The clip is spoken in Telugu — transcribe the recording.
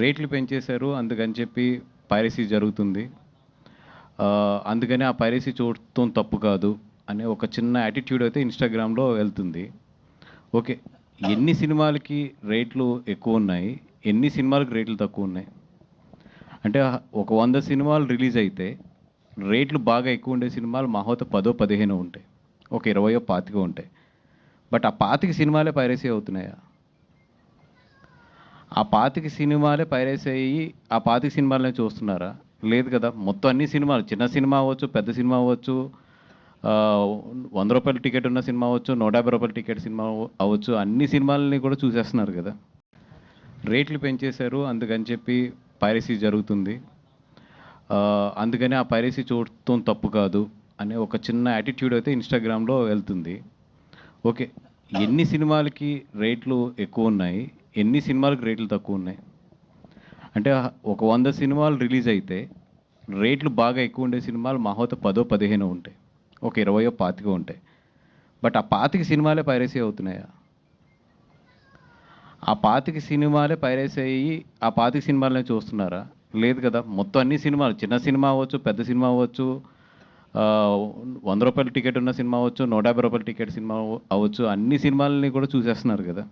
రేట్లు పెంచేశారు అందుకని చెప్పి పైరసీ జరుగుతుంది. అందుకని ఆ పైరసీ చూడటం తప్పు కాదు అనే ఒక చిన్న యాటిట్యూడ్ అయితే ఇన్స్టాగ్రామ్లో వెళ్తుంది. ఓకే ఎన్ని సినిమాలకి రేట్లు ఎక్కువ ఉన్నాయి? ఎన్ని సినిమాలకు రేట్లు తక్కువ ఉన్నాయి? అంటే ఒక వంద సినిమాలు రిలీజ్ అయితే రేట్లు బాగా ఎక్కువ ఉండే సినిమాలు మహోత పదో పదిహేను ఉంటాయి. ఒక ఇరవయో పాతిక ఉంటాయి. బట్ ఆ పాతిక సినిమాలే పైరసీ అవుతున్నాయా? ఆ పాతిక సినిమాలే పైరేస్ అయ్యి ఆ పాతిక సినిమాలనే చూస్తున్నారా? లేదు కదా. మొత్తం అన్ని సినిమాలు. చిన్న సినిమా అవ్వచ్చు పెద్ద సినిమా అవ్వచ్చు వంద రూపాయల టికెట్ ఉన్న సినిమా అవ్వచ్చు నూట యాభై రూపాయల టికెట్ సినిమా అవ్వచ్చు. అన్ని సినిమాలని కూడా చూసేస్తున్నారు కదా. రేట్లు పెంచేశారు. అందుకని చెప్పి పైరసీ జరుగుతుంది. అందుకని ఆ పైరసీ చూడటం తప్పు కాదు అనే ఒక చిన్న యాటిట్యూడ్ అయితే ఇన్స్టాగ్రామ్లో వెళ్తుంది. ఓకే. ఎన్ని సినిమాలకి రేట్లు ఎక్కువ ఉన్నాయి? ఎన్ని సినిమాలకు రేట్లు తక్కువ ఉన్నాయి అంటే ఒక వంద సినిమాలు రిలీజ్ అయితే రేట్లు బాగా ఎక్కువ ఉండే సినిమాలు మహోత పదో పదిహేను ఉంటాయి. ఒక ఇరవయో పాతిక ఉంటాయి. బట్ ఆ పాతిక సినిమాలే పైరసీ అవుతున్నాయా? ఆ పాతిక సినిమాలే పైరసీ అయ్యి ఆ పాతిక సినిమాలనే చూస్తున్నారా? లేదు కదా. మొత్తం అన్ని సినిమాలు చిన్న సినిమా అవ్వచ్చు పెద్ద సినిమా అవ్వచ్చు వంద రూపాయల టికెట్ ఉన్న సినిమా అవ్వచ్చు నూట యాభై రూపాయల టికెట్ సినిమా అవ్వచ్చు అన్ని సినిమాలని కూడా చూసేస్తున్నారు కదా.